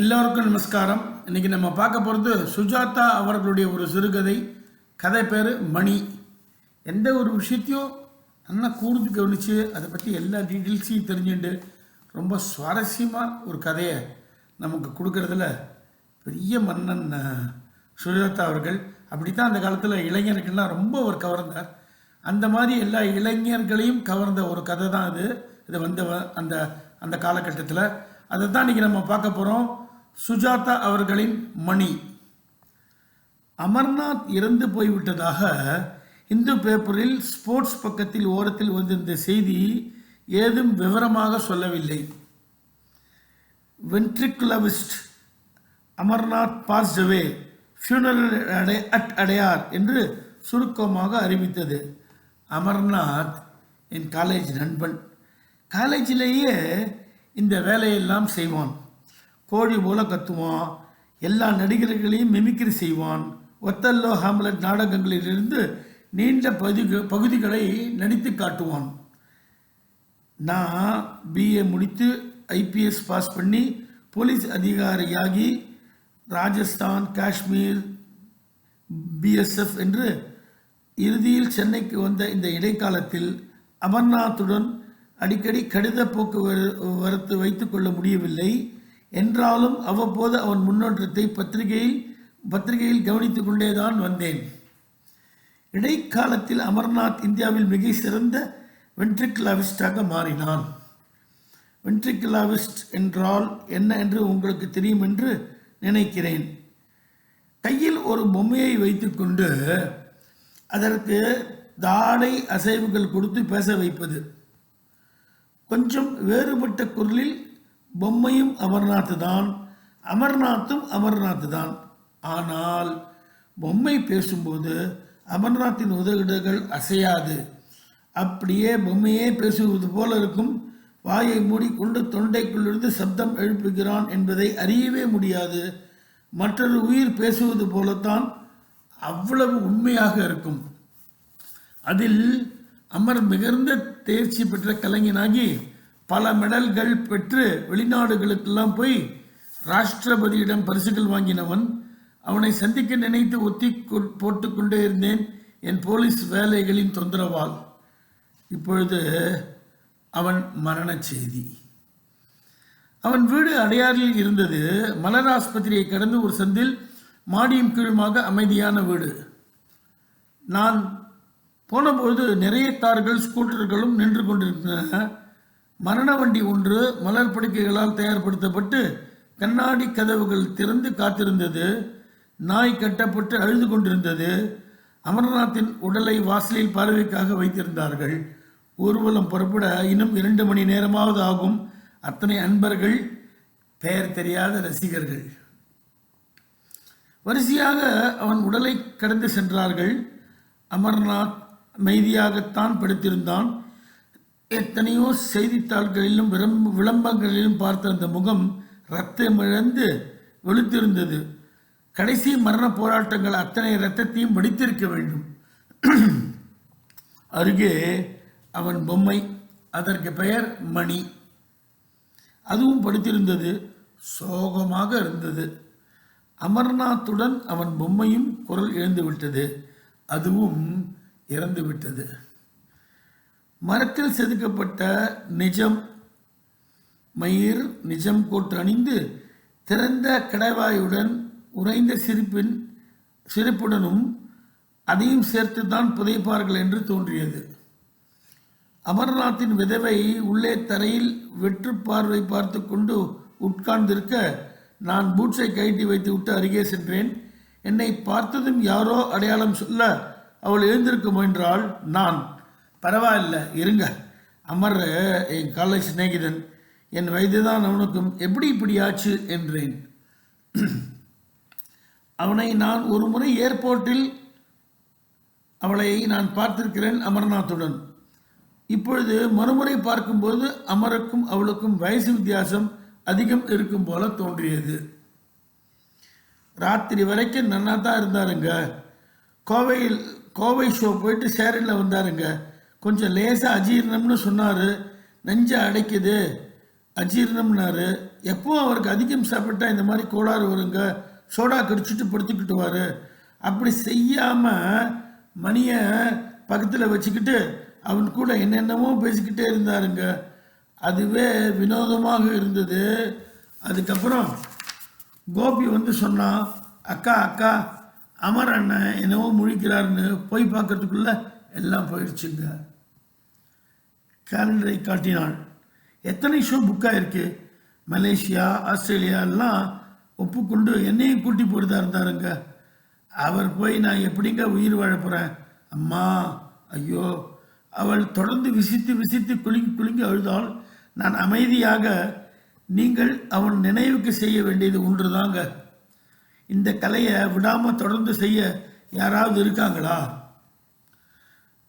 எல்லோருக்கும் நமஸ்காரம். இன்னைக்கு நம்ம பார்க்க போகிறது சுஜாதா அவர்களுடைய ஒரு சிறுகதை. கதை பேர் மணி. எந்த ஒரு விஷயத்தையும் நல்லா கூர்ந்து கவனித்து அதை பற்றி எல்லா டீட்டெயில்ஸையும் தெரிஞ்சுட்டு ரொம்ப சுவாரஸ்யமாக ஒரு கதையை நமக்கு கொடுக்கறதுல பெரிய மன்னன் சுஜாதா அவர்கள். அப்படி தான் அந்த காலத்தில் இளைஞர்கள்லாம் ரொம்ப அவர் கவர்ந்தார். அந்த மாதிரி எல்லா இளைஞர்களையும் கவர்ந்த ஒரு கதை தான் அது. இது வந்த வ- அந்த அந்த காலகட்டத்தில். அதை தான் இன்றைக்கி நம்ம பார்க்க போகிறோம் சுஜாதா அவர்களின் மணி. அமர்நாத் இறந்து போய்விட்டதாக இந்து பேப்பரில் ஸ்போர்ட்ஸ் பக்கத்தில் ஓரத்தில் வந்திருந்த செய்தி ஏதும் விவரமாக சொல்லவில்லை. Ventriloquist Amarnath passed away funeral அடை அட் அடையார் என்று சுருக்கமாக அறிவித்தது. அமர்நாத் என் காலேஜ் நண்பன். காலேஜிலேயே இந்த வேலையெல்லாம் செய்வான். கோழி போல கத்துவான். எல்லா நடிகர்களையும் மிமிக்ரி செய்வான். ஒத்தல்லோ ஹாம்லெட் நாடகங்களிலிருந்து நீண்ட பகுதி பகுதிகளை நடித்து காட்டுவான். நான் பிஏ முடித்து ஐபிஎஸ் பாஸ் பண்ணி போலீஸ் அதிகாரியாகி ராஜஸ்தான் காஷ்மீர் பிஎஸ்எஃப் என்று இறுதியில் சென்னைக்கு வந்த இந்த இடைக்காலத்தில் அமர்நாத்துடன் அடிக்கடி கடித போக்குவரத்து வைத்துக்கொள்ள முடியவில்லை. என்றாலும் அவ்வப்போது அவன் முன்னோற்றத்தை பத்திரிகையில் பத்திரிகையில் கவனித்துக் கொண்டேதான் வந்தேன். இடைக்காலத்தில் அமர்நாத் இந்தியாவில் மிக சிறந்த வென்ட்ரிகுலாவிஸ்டாக மாறினான். வென்ட்ரிகுலாவிஸ்ட் என்றால் என்ன என்று உங்களுக்கு தெரியும் என்று நினைக்கிறேன். கையில் ஒரு பொம்மையை வைத்துக்கொண்டு அதற்கு தாடை அசைவுகள் கொடுத்து பேச வைப்பது. கொஞ்சம் வேறுபட்ட குரலில் பொம்மையும் அமர்நாத் தான் அமர்நாத்தும் அமர்நாத் தான் ஆனால் பொம்மை பேசும்போது அமர்நாத்தின் உதடுகள் அசையாது. அப்படியே பொம்மையே பேசுவது போல இருக்கும். வாயை மூடிக்கொண்டு தொண்டைக்குள்ளிருந்து சப்தம் எழுப்புகிறான் என்பதை அறியவே முடியாது. மற்றொரு உயிர் பேசுவது போலத்தான் அவ்வளவு உண்மையாக இருக்கும். அதில் அமர் மிகுந்த தேர்ச்சி பெற்ற கலைஞனாகி பல மெடல்கள் பெற்று வெளிநாடுகளுக்கெல்லாம் போய் ராஷ்டிரபதியிடம் பரிசுகள் வாங்கினவன் அவனை சந்திக்க நினைத்து ஒத்தி கொ- போட்டுக்கொண்டே இருந்தேன். என் போலீஸ் வேலைகளின் தொந்தரவால். இப்பொழுது அவன் மரணச் செய்தி. அவன் வீடு அடையாறில் இருந்தது. மலர் ஆஸ்பத்திரியை கடந்து ஒரு சந்தில் மாடியும் கீழுமாக அமைதியான வீடு. நான் போனபோது நிறைய கார்கள் ஸ்கூட்டர்களும் நின்று கொண்டிருந்தன. மரண வண்டி ஒன்று மலர் படுக்கைகளால் தயார்படுத்தப்பட்டு கண்ணாடி கதவுகள் திறந்து காத்திருந்தது நாய் கட்டப்பட்டு அழுது கொண்டிருந்தது. அமர்நாத்தின் உடலை வாசலில் பார்வைக்காக வைத்திருந்தார்கள். ஊர்வலம் புறப்பட இன்னும் இரண்டு மணி நேரமாவது ஆகும். அத்தனை அன்பர்கள் பெயர் தெரியாத ரசிகர்கள். வரிசையாக அவன் உடலை கடந்து சென்றார்கள். அமர்நாத் அமைதியாகத்தான் படுத்திருந்தான். எத்தனையோ செய்தித்தாள்களிலும் விளம்ப விளம்பரங்களிலும் பார்த்த அந்த முகம் இரத்தமிழந்து வெளுத்திருந்தது. கடைசி மரண போராட்டங்கள் அத்தனை இரத்தத்தையும் வெடித்திருக்க வேண்டும். அருகே அவன் பொம்மை அதற்கு பெயர் மணி. அதுவும் படித்திருந்தது சோகமாக இருந்தது. அமர்நாத்துடன் அவன் பொம்மையும் குரல் எழுந்துவிட்டது. அதுவும் இறந்து விட்டது மரத்தில் செதுக்கப்பட்ட நிஜம் மயிர் நிஜம் கோட்டு அணிந்து திறந்த கடைவாயுடன் உறைந்த சிரிப்பின் சிரிப்புடனும் அதையும் சேர்த்து தான் புதைப்பார்கள் என்று தோன்றியது. அமர்நாத்தின் விதவை உள்ளே தரையில் வெற்று பார்வை பார்த்து கொண்டு உட்கார்ந்திருக்க நான் பூட்ஸை கழட்டி வைத்து விட்டு அருகே சென்றேன். என்னை பார்த்ததும் யாரோ அடையாளம் சொல்ல அவள் எழுந்திருக்க முயன்றாள் நான். பரவாயில்ல இருங்க. அமர் என் காலேஜ் சிநேகிதன் என் வயதுதான் அவனுக்கும் எப்படி இப்படி ஆச்சு என்றேன். அவனை நான் ஒரு முறை ஏர்போர்ட்டில் அவளை நான் பார்த்திருக்கிறேன் அமர்நாத்துடன். இப்பொழுது மறுமுறை பார்க்கும்போது அமருக்கும் அவளுக்கும் வயசு வித்தியாசம் அதிகம் இருக்கும் போல தோன்றியது. ராத்திரி வரைக்கும் நன்னா தான் இருந்தாருங்க. கோவையில் கோவை ஷோ போயிட்டு சேரில் வந்தாருங்க. கொஞ்சம் லேசாக அஜீரணம்னு சொன்னார். நெஞ்சை அடைக்குது. அஜீரணம்னாரு. எப்போ அவருக்கு அதிகம் சாப்பிட்டா இந்த மாதிரி கோளாறு வருங்க? சோடா கடிச்சிட்டு படுத்துக்கிட்டுவார். அப்படி செய்யாமல் மணியை பக்கத்தில் வச்சுக்கிட்டு அவன் கூட என்னென்னமோ பேசிக்கிட்டே இருந்தாருங்க. அதுவே வினோதமாக இருந்தது. அதுக்கப்புறம் கோபி வந்து சொன்னான் அக்கா அக்கா அமர் அண்ணன் என்னவோ முழிக்கிறாருன்னு போய் பார்க்கறதுக்குள்ள எல்லாம் போயிடுச்சுங்க. கேலண்டரை காட்டினாள் எத்தனை ஷோ புக்காக இருக்கு மலேசியா ஆஸ்திரேலியா எல்லாம் ஒப்புக்கொண்டு என்னையும் கூட்டி போகிறதா இருந்தாருங்க. அவர் போய் நான் எப்படிங்க உயிர் வாழ போகிறேன் அம்மா ஐயோ. அவள் தொடர்ந்து விசித்து விசித்து குலுங்கி குலுங்கி அழுதாள். நான் அமைதியாக நீங்கள் அவன் நினைவுக்கு செய்ய வேண்டியது ஒன்றுதாங்க. இந்த கலையை விடாமல் தொடர்ந்து செய்ய யாராவது இருக்காங்களா?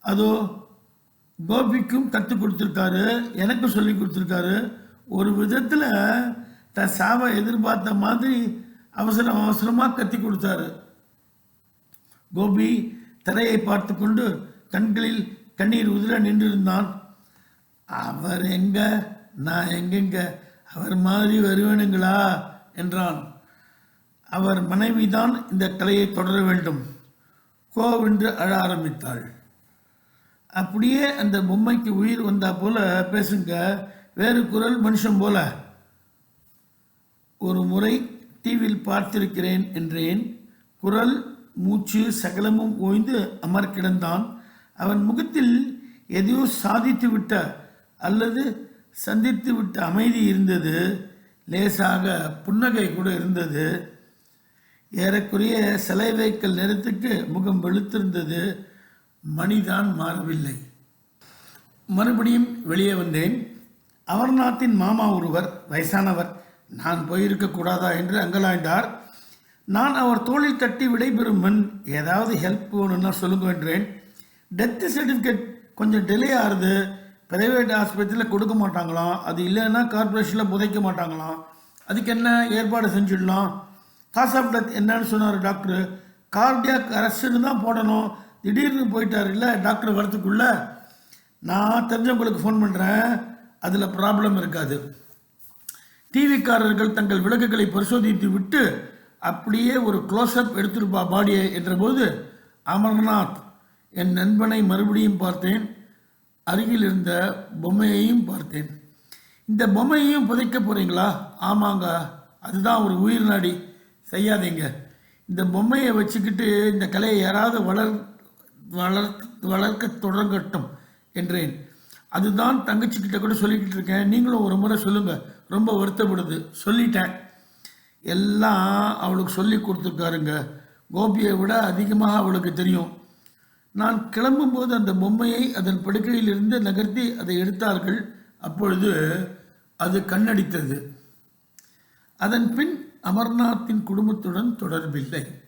அதோ கோபிக்கும் கற்றுக் கொடுத்துருக்காரு எனக்கும் சொல்லி கொடுத்துருக்காரு. ஒரு விதத்தில் தன் சாவை எதிர்பார்த்த மாதிரி அவசரம் அவசரமாக கத்தி கொடுத்தாரு. கோபி தரையை பார்த்து கொண்டு கண்களில் கண்ணீர் உதிர நின்றிருந்தான். அவர் எங்க? நான் எங்கெங்க? அவர் மாதிரி வருவேனுங்களா? என்றான். அவர் மனைவிதான் இந்த கலையை தொடர வேண்டும். கோவென்று அழ ஆரம்பித்தாள். அப்படியே அந்த பொம்மைக்கு உயிர் வந்தா போல பேசுங்க. வேறு குரல் மனுஷன் போல. ஒரு முறை டிவியில் பார்த்திருக்கிறேன் என்றேன். குரல் மூச்சு சகலமும் ஓய்ந்து அமர் கிடந்தான். அவன் முகத்தில் எதையோ சாதித்து விட்ட அல்லது சந்தித்து விட்ட அமைதி இருந்தது. லேசாக புன்னகை கூட இருந்தது. ஏறக்குறைய சிலை வைக்கல் நேரத்துக்கு முகம் வெளுத்திருந்தது. மணிதான் மாறவில்லை. மறுபடியும் வெளியே வந்தேன். அமர்நாத்தின் மாமா ஒருவர் வயசானவர் நான் போயிருக்கக்கூடாதா என்று அங்கலாய்ந்தார். நான் அவர் தோளில் தட்டி விடைபெறும் முன் ஏதாவது ஹெல்ப் வேணும்னா சொல்லுங்க என்றேன். டெத்து சர்டிஃபிகேட் கொஞ்சம் டிலே ஆகுது பிரைவேட் ஆஸ்பத்திரியில் கொடுக்க மாட்டாங்களாம். அது இல்லைன்னா கார்பரேஷனில் புதைக்க மாட்டாங்களாம். அதுக்கு என்ன ஏற்பாடு செஞ்சிடலாம்? காஸ் ஆஃப் டெத் என்னன்னு சொன்னார் டாக்டர் கார்டியாக் அரசுன்னு தான் போடணும். திடீர்னு போயிட்டார் இல்லை டாக்டர் வரத்துக்குள்ள நான் தெரிஞ்சவங்களுக்கு ஃபோன் பண்ணுறேன் அதில் ப்ராப்ளம் இருக்காது. டிவிக்காரர்கள் தங்கள் விளக்குகளை பரிசோதித்து விட்டு அப்படியே ஒரு க்ளோஸ்அப் எடுத்திருப்பா பாடியை என்றபோது அமர்நாத் என் நண்பனை மறுபடியும் பார்த்தேன். அருகில் இருந்த பொம்மையையும் பார்த்தேன். இந்த பொம்மையையும் புதைக்க போகிறீங்களா ஆமாங்க அதுதான் ஒரு உயிர் நாடி. செய்யாதீங்க. இந்த பொம்மையை வச்சுக்கிட்டு இந்த கலையை யாராவது வளர் வளர் வளர்க்க தொடங்கட்டும் என்றேன். அதுதான் தங்கச்சிக்கிட்ட கூட சொல்லிக்கிட்டு இருக்கேன். நீங்களும் ஒரு முறை சொல்லுங்கள் ரொம்ப வருத்தப்படுது. சொல்லிட்டேன். எல்லாம் அவளுக்கு சொல்லி கொடுத்துருக்காருங்க. கோபியை விட அதிகமாக அவளுக்கு தெரியும். நான் கிளம்பும்போது அந்த பொம்மையை அதன் படுக்கையிலிருந்து நகர்த்தி அதை எடுத்தார்கள். அப்பொழுது அது கண்ணடித்தது. அதன் பின் அமர்நாத்தின் குடும்பத்துடன் தொடர்பில்லை.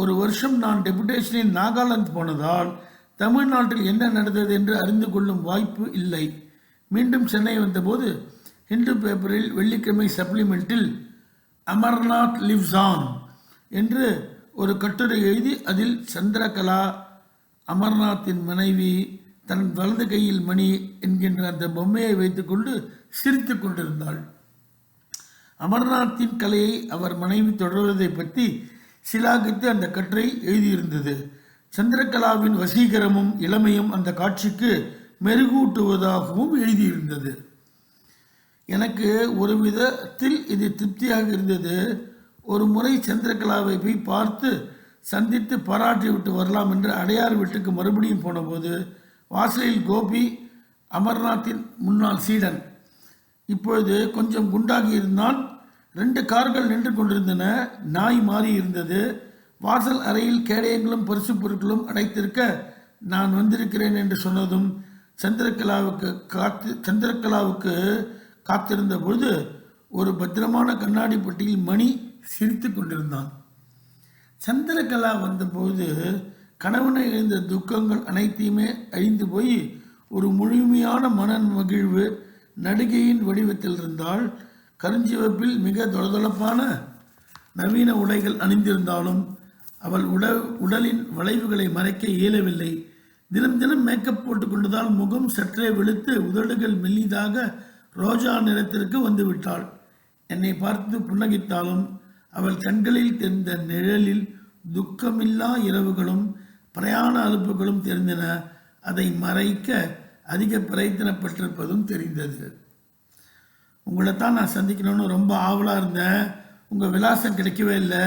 ஒரு வருஷம் நான் டெபுடேஷனில் நாகாலாந்து போனதால் தமிழ்நாட்டில் என்ன நடந்தது என்று அறிந்து கொள்ளும் வாய்ப்பு இல்லை. மீண்டும் சென்னை வந்தபோது ஹிந்து பேப்பரில் வெள்ளிக்கிழமை சப்ளிமெண்ட்டில் அமர்நாத் லிவ்ஸ் ஆன் என்று ஒரு கட்டுரை எழுதி அதில் சந்திரகலா அமர்நாத்தின் மனைவி தன் வலது கையில் மணி என்கின்ற அந்த பொம்மையை வைத்துக்கொண்டு சிரித்து கொண்டிருந்தாள். அமர்நாத்தின் கலையை அவர் மனைவி தொடர்வதை பற்றி சிலாகித்து அந்த கற்றை எழுதியிருந்தது. சந்திரகலாவின் வசீகரமும் இளமையும் அந்த காட்சிக்கு மெருகூட்டுவதாகவும் எழுதியிருந்தது. எனக்கு ஒரு விதத்தில் இது திருப்தியாக இருந்தது. ஒரு முறை சந்திரகலாவை போய் பார்த்து சந்தித்து பாராட்டி விட்டு வரலாம் என்று அடையார் வீட்டுக்கு மறுபடியும் போனபோது வாசலில் கோபி அமர்நாத்தின் முன்னாள் சீடன். இப்பொழுது கொஞ்சம் குண்டாகி இருந்தான். ரெண்டு கார்கள் நின்று கொண்டிருந்தன. நாய் மாறி இருந்தது. வாசல் அறையில் கேடயங்களும் பரிசு பொருட்களும் அடைத்திருக்க நான் வந்திருக்கிறேன் என்று சொன்னதும் சந்திரகலாவுக்கு காத்து சந்திரகலாவுக்கு காத்திருந்த பொழுது ஒரு பத்திரமான கண்ணாடி பெட்டியில் மணி சிரித்து கொண்டிருந்தான். சந்திரகலா வந்தபோது கணவனை எழுந்த துக்கங்கள் அனைத்தையுமே அழிந்து போய் ஒரு முழுமையான மன மகிழ்வு நடிகையின் வடிவத்தில் இருந்தால் கருஞ்சிவப்பில் மிக தொளதொளப்பான நவீன உடைகள் அணிந்திருந்தாலும் அவள் உட உடலின் வளைவுகளை மறைக்க இயலவில்லை. தினம் தினம் மேக்கப் போட்டுக்கொண்டதால் முகம் சற்றே வெளுத்து உதடுகள் மெல்லிதாக ரோஜா நிறத்திற்கு வந்துவிட்டாள். என்னை பார்த்து புன்னகித்தாலும் அவள் கண்களில் தெரிந்த நிழலில் துக்கமில்லா இரவுகளும் பிரயாண அலுப்புகளும் தெரிந்தன. அதை மறைக்க அதிக பிரயத்தனப்பட்டிருப்பதும் தெரிந்தது. உங்களை தான் நான் சந்திக்கணும்னு ரொம்ப ஆவலாக இருந்தேன். உங்கள் விலாசம் கிடைக்கவே இல்லை.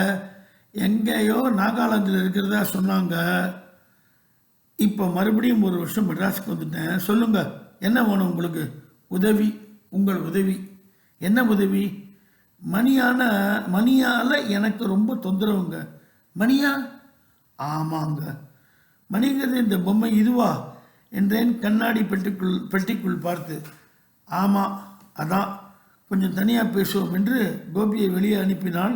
எங்கேயோ நாகாலாந்தில் இருக்கிறதா சொன்னாங்க. இப்போ மறுபடியும் ஒரு வருஷம் மெட்ராஸுக்கு வந்துட்டேன். சொல்லுங்கள் என்ன வேணும் உங்களுக்கு? உதவி உங்கள் உதவி. என்ன உதவி? மணியான மணியால் எனக்கு ரொம்ப தொந்தரவுங்க. மணியா? ஆமாங்க. மணிங்கிறது இந்த பொம்மை இதுவா? என்றேன் கண்ணாடி பெட்டிக்குள் பெட்டிக்குள் பார்த்து. ஆமாம் அதான். கொஞ்சம் தனியாக பேசுவோம் என்று கோபியை வெளியே அனுப்பினால்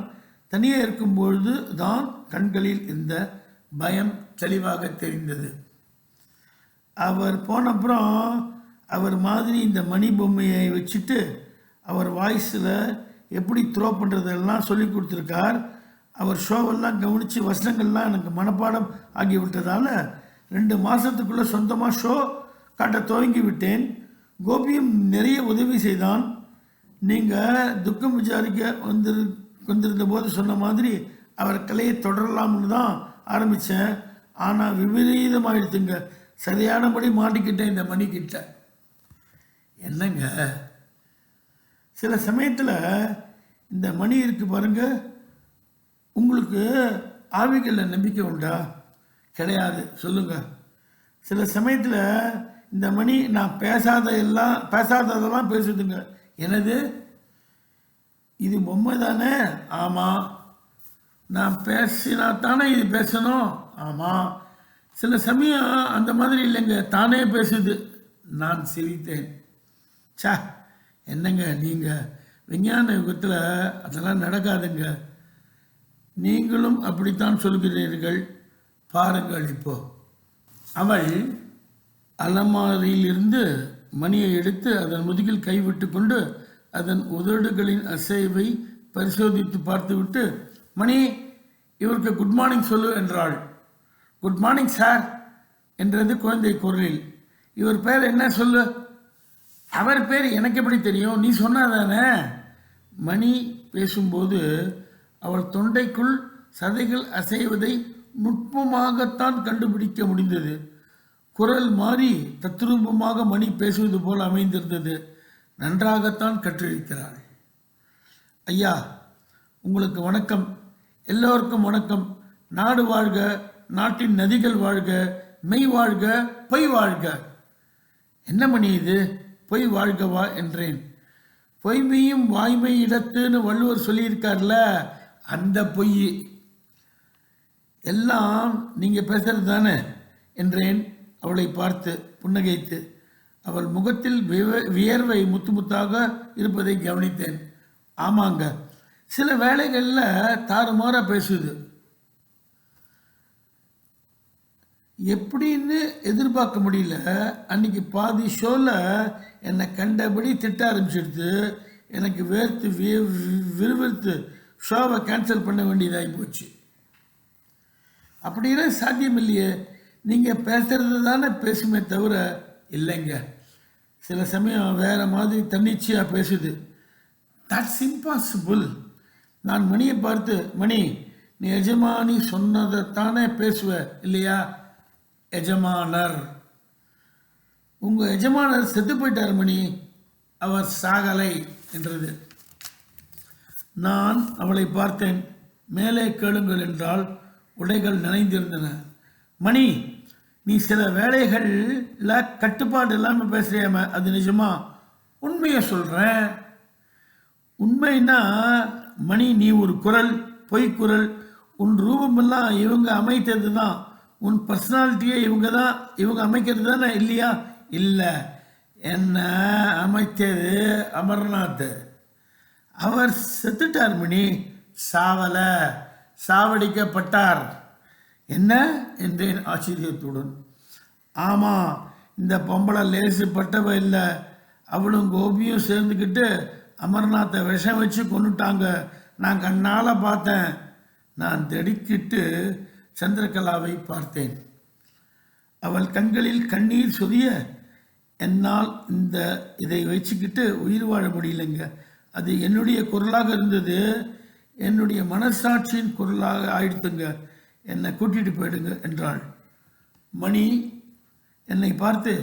தனியாக இருக்கும்பொழுது தான் கண்களில் இருந்த பயம் தெளிவாக தெரிந்தது. அவர் போனப்புறம் அவர் மாதிரி இந்த மணி பொம்மையை வச்சுட்டு அவர் வாய்ஸில் எப்படி த்ரோ பண்ணுறதெல்லாம் சொல்லி கொடுத்துருக்கார். அவர் ஷோவெல்லாம் கவனித்து வசனங்கள்லாம் எனக்கு மனப்பாடம் ஆகிவிட்டதால் ரெண்டு மாதத்துக்குள்ளே சொந்தமாக ஷோ காட்ட துவங்கி விட்டேன் கோபியும் நிறைய உதவி செய்தான். நீங்கள் துக்கம் விசாரிக்க வந்திரு வந்திருந்த போது சொன்ன மாதிரி அவர் கலையை தொடரலாம்னு தான் ஆரம்பித்தேன் ஆனால் விபரீதமாயிடுத்துங்க. சரியானபடி மாட்டிக்கிட்டேன் இந்த மணிக்கிட்ட. என்னங்க? சில சமயத்தில் இந்த மணி இருக்கு பாருங்க. உங்களுக்கு ஆவிகளில் நம்பிக்கை உண்டா? கிடையாது. சொல்லுங்க. சில சமயத்தில் இந்த மணி நான் பேசாத எல்லாம் பேசாததெல்லாம் பேசுதுங்க. எனது இது பொம்மை தானே ஆமாம் நான் பேசினா தானே இது பேசணும்? ஆமாம் சில சமயம் அந்த மாதிரி இல்லைங்க. தானே பேசுது. நான் சிரித்தேன். சா என்னங்க நீங்கள் விஞ்ஞான யுகத்தில் அதெல்லாம் நடக்காதுங்க. நீங்களும் அப்படித்தான் சொல்கிறீர்கள். பாருங்கள் இப்போ. அவள் அலமாரியிலிருந்து மணியை எடுத்து அதன் முதுகில் கைவிட்டு கொண்டு அதன் உதடுகளின் அசைவை பரிசோதித்து பார்த்துவிட்டு மணி இவருக்கு குட் மார்னிங் சொல்லு என்றாள். குட் மார்னிங் சார் என்றது குழந்தை குரலில். இவர் பேர் என்ன சொல்லு? அவர் பேர் எனக்கு எப்படி தெரியும்? நீ சொன்னாதானே? மணி பேசும்போது அவள் தொண்டைக்குள் சதைகள் அசைவதை நுட்பமாகத்தான் கண்டுபிடிக்க முடிந்தது. குரல் மாறி தத்ரூபமாக மணி பேசுவது போல் அமைந்திருந்தது. நன்றாகத்தான் கற்றிருக்கிறார். ஐயா உங்களுக்கு வணக்கம். எல்லோருக்கும் வணக்கம். நாடு வாழ்க நாட்டின் நதிகள் வாழ்க மெய் வாழ்க பொய் வாழ்க. என்ன மணி இது? பொய் வாழ்கவா என்றேன். பொய்மையும் வாய்மை இடத்துன்னு வள்ளுவர் சொல்லியிருக்கார்ல அந்த பொய். எல்லாம் நீங்கள் பேசுறது தானே என்றேன். அவளை பார்த்து புன்னகைத்து அவள் முகத்தில் வியர்வை முத்து முத்தாக இருப்பதை கவனித்தேன். ஆமாங்க சில வேளைகளில் தாறுமாறாக பேசுது. எப்படின்னு எதிர்பார்க்க முடியல. அன்னைக்கு பாதி ஷோவில் என்னை கண்டபடி திட்ட ஆரம்பிச்சிடுது எனக்கு வேர்த்து விறுவிறுத்து ஷோவை கேன்சல் பண்ண வேண்டியதாகி போச்சு. அப்படின்னா சாத்தியம் இல்லையே நீங்கள் பேசுகிறது தானே பேசுமே தவிர இல்லைங்க. சில சமயம் வேறு மாதிரி தன்னிச்சையாக பேசுது. தட்ஸ் இம்பாசிபிள் நான் மணியை பார்த்து மணி நீ எஜமானி சொன்னதை தானே பேசுவ இல்லையா? எஜமானர். உங்கள் எஜமானர் செத்து போயிட்டார் மணி. அவர் சாகலை என்றது. நான் அவளை பார்த்தேன். மேலே கேளுங்கள் என்றால் உடைகள் நனைந்திருந்தன. மணி நீ சில வேலைகளில் கட்டுப்பாடு இல்லாமல் பேசுறியாம அது நிஜமா? உண்மையை சொல்கிறேன் உண்மைன்னா மணி நீ ஒரு குரல் பொய்க்குரல் உன் ரூபமெல்லாம் இவங்க அமைத்தது தான் உன் பர்சனாலிட்டியை இவங்க தான் இவங்க அமைக்கிறது தானே இல்லையா? இல்லை. என்ன அமைத்தது? அமர்நாத். அவர் செத்துட்டார் மணி. சாவலை. சாவடிக்கப்பட்டார். என்ன? என்றேன் ஆச்சரியத்துடன். ஆமாம் இந்த பொம்பளை லேசு பட்டவ இல்லை. அவளும் கோபியும் சேர்ந்துக்கிட்டு அமர்நாத்தை விஷம் வச்சு கொண்டுட்டாங்க நான் கண்ணால் பார்த்தேன். நான் திடுக்கிட்டு சந்திரகலாவை பார்த்தேன். அவள் கண்களில் கண்ணீர் சொரிய என்னால் இந்த இதை வச்சுக்கிட்டு உயிர் வாழ முடியலைங்க. அது என்னுடைய குரலாக இருந்தது. என்னுடைய மனசாட்சியின் குரலாக ஆயிடுத்துங்க. என்னை கூட்டிட்டு போயிடுங்க என்றாள். மணி என்னை பார்த்து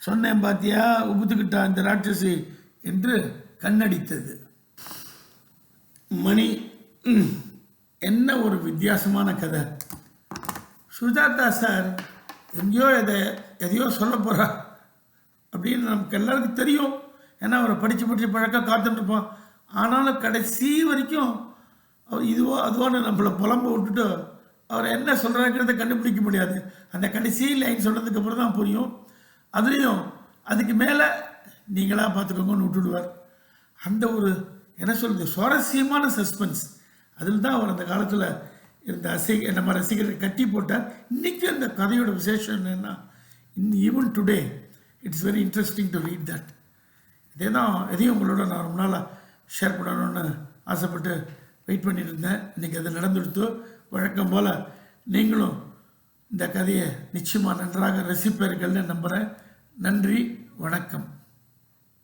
சொன்னேன் பாத்தியா உபுத்துக்கிட்டா இந்த ராட்சசி? என்று கண்ணடித்தது. மணி என்ன ஒரு வித்தியாசமான கதை. சுஜாதா சார் எங்கேயோ எதை எதையோ சொல்ல போகிறா அப்படின்னு நமக்கு எல்லாருக்கும் தெரியும். ஏன்னா அவரை படித்து படித்து பழக்க காத்துட்ருப்போம் ஆனாலும் கடைசி வரைக்கும் அவர் இதுவோ அதுவோன்னு நம்மளை புலம்ப விட்டுட்டு அவர் என்ன சொல்கிறாங்கிறத கண்டுபிடிக்க முடியாது. அந்த கடைசி லைன் சொன்னதுக்கு அப்புறம் தான் புரியும். அதுலேயும் அதுக்கு மேலே நீங்களாக பார்த்துக்கோங்கன்னு விட்டுடுவார். அந்த ஒரு என்ன சொல்கிறது சுவாரஸ்யமான சஸ்பென்ஸ் அதில் தான் அவர் அந்த காலத்தில் இருந்த அசை நம்ம ரசிகர்கள் கட்டி போட்டார். இன்றைக்கி அந்த கதையோட விசேஷம் என்னென்னா in even today it's very interesting to read that இதே தான் எதையும் உங்களோட நான் ரொம்ப நாளாக ஷேர் பண்ணணும்னு ஆசைப்பட்டு வெயிட் பண்ணிட்டு இருந்தேன். இன்றைக்கி அது நடந்துடுத்து. வழக்கம் போல் நீங்களும் இந்த கதையை நிச்சயமாக நன்றாக ரசிப்பீர்கள்னு நம்புகிறேன் நன்றி வணக்கம்.